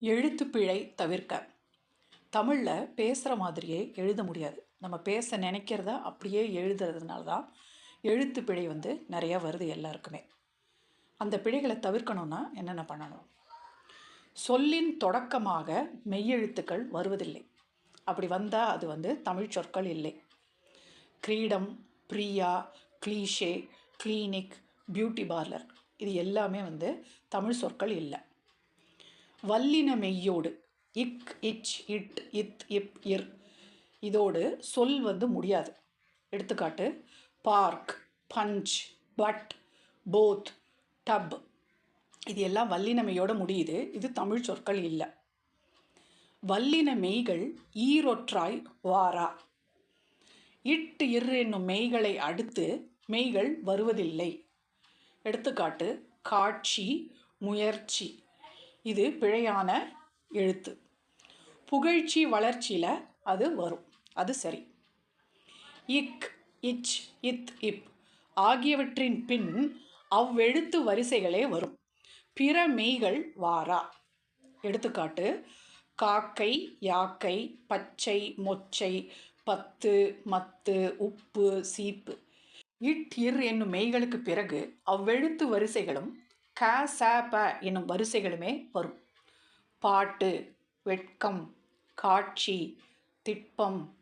எழுத்துப்பிழை தவிர்க்க. தமிழில் பேசுகிற மாதிரியே எழுத முடியாது. நம்ம பேச நினைக்கிறத அப்படியே எழுதுறதுனால தான் எழுத்து பிழை வந்து நிறையா வருது எல்லாருக்குமே. அந்த பிழைகளை தவிர்க்கணும்னா என்னென்ன பண்ணணும்? சொல்லின் தொடக்கமாக மெய்யெழுத்துக்கள் வருவதில்லை. அப்படி வந்தால் அது வந்து தமிழ் சொற்கள் இல்லை. கிரீடம் பிரியா க்ளீஷே கிளினிக் பியூட்டி பார்லர் இது எல்லாமே வந்து தமிழ் சொற்கள் இல்லை. வல்லின மெய்யோடு இக் இச் இட் இத் இப் இர் இதோடு சொல் வந்து முடியாது. எடுத்துக்காட்டு park punch but both dub. இது எல்லாம் வல்லினமையோடு முடியுது. இது தமிழ் சொற்கள் இல்லை. வல்லின மெய்கள் ஈரொற்றாய் வாரா. இட்டு இர் என்னும் மெய்களை அடுத்து மெய்கள் வருவதில்லை. எடுத்துக்காட்டு காட்சி முயற்சி. இது பிழையான எழுத்து. புகழ்ச்சி வளர்ச்சியில் அது வரும். அது சரி. இக் இச் இத் இப் ஆகியவற்றின் பின் அவ்வெழுத்து வரிசைகளே வரும். பிற மெய்கள் வாரா. எடுத்துக்காட்டு காக்கை யாக்கை பச்சை மொச்சை பத்து மத்து உப்பு சீப்பு. இட் இர் என்னும் மெய்களுக்கு பிறகு அவ்வெழுத்து வரிசைகளும் க ச ப என்னும் வரிசைகளுமே வரும். பாட்டு வெட்கம் காட்சி திட்பம்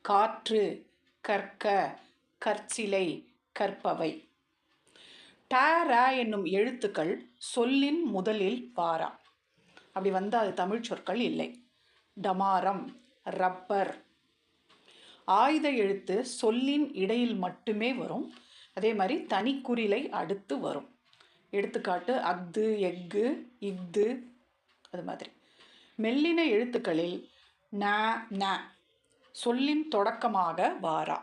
காற்று கற்க கற்சிலை கற்பவை. ட ர என்னும் எழுத்துக்கள் சொல்லின் முதலில் வாரா. அப்படி வந்தால் அது தமிழ் சொற்கள் இல்லை. டமாரம் ரப்பர். ஆயுத எழுத்து சொல்லின் இடையில் மட்டுமே வரும். அதே மாதிரி தனிக்குறிலை அடுத்து வரும். எடுத்துக்காட்டு அஃது எஃகு இஃது அது மாதிரி. மெல்லின எழுத்துக்களில் ந ந சொல்லின் தொடக்கமாக வாரா.